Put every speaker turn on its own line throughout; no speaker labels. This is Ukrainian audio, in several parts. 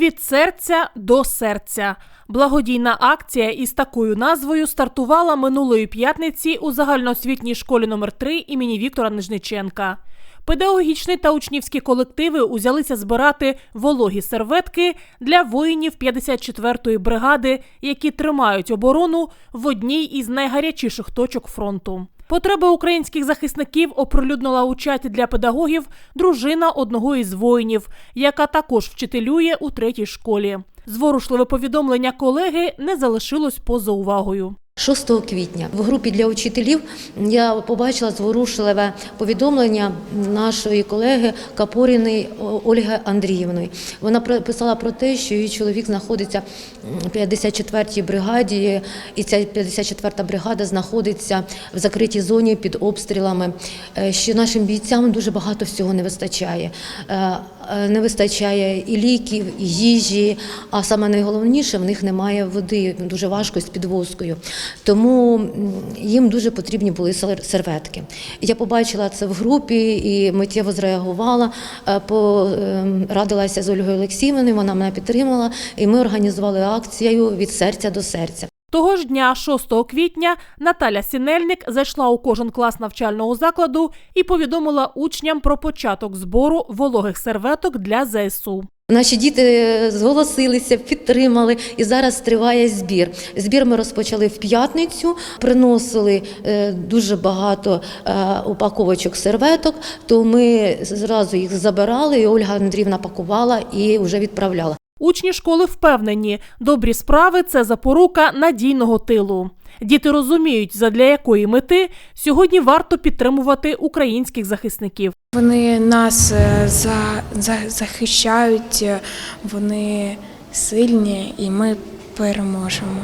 Від серця до серця. Благодійна акція із такою назвою стартувала минулої п'ятниці у загальноосвітній школі номер 3 імені Віктора Нижниченка. Педагогічні та учнівські колективи узялися збирати вологі серветки для воїнів 54-ї бригади, які тримають оборону в одній із найгарячіших точок фронту. Потреби українських захисників оприлюднила у чаті для педагогів дружина одного із воїнів, яка також вчителює у третій школі. Зворушливе повідомлення колеги не залишилось поза увагою.
6 квітня в групі для учителів я побачила зворушливе повідомлення нашої колеги Капоріної Ольги Андріївної. Вона писала про те, що її чоловік знаходиться в 54-й бригаді, і ця 54-та бригада знаходиться в закритій зоні під обстрілами. е, Що нашим бійцям дуже багато всього не вистачає. Е, Не вистачає і ліків, і їжі, а саме найголовніше в них немає води. Дуже важко з підвозкою. Тому їм дуже потрібні були серветки. Я побачила це в групі і миттєво зреагувала. е, Порадилася з Ольгою Олексіївною, вона мене підтримала, і ми організували акцію від серця до серця.
Того ж дня, 6 квітня, Наталя Сінельник зайшла у кожен клас навчального закладу і повідомила учням про початок збору вологих серветок для ЗСУ.
Наші діти зголосилися, підтримали, і зараз триває збір. Збір ми розпочали в п'ятницю, приносили е, дуже багато е, упаковочок серветок, то ми зразу їх забирали, і Ольга Андріївна пакувала і вже відправляла.
Учні школи впевнені, добрі справи це запорука надійного тилу. Діти розуміють, задля якої мети сьогодні варто підтримувати українських захисників.
Вони нас е, за, за, захищають, е, вони сильні і ми переможемо.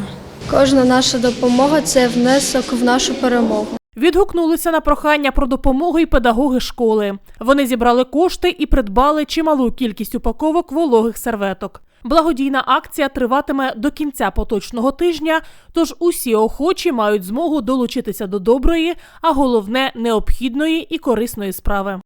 Кожна наша допомога це внесок в нашу перемогу.
Відгукнулися на прохання про допомогу і педагоги школи. Вони зібрали кошти і придбали чималу кількість упаковок вологих серветок. Благодійна акція триватиме до кінця поточного тижня, тож усі охочі мають змогу долучитися до доброї, а головне необхідної і корисної справи.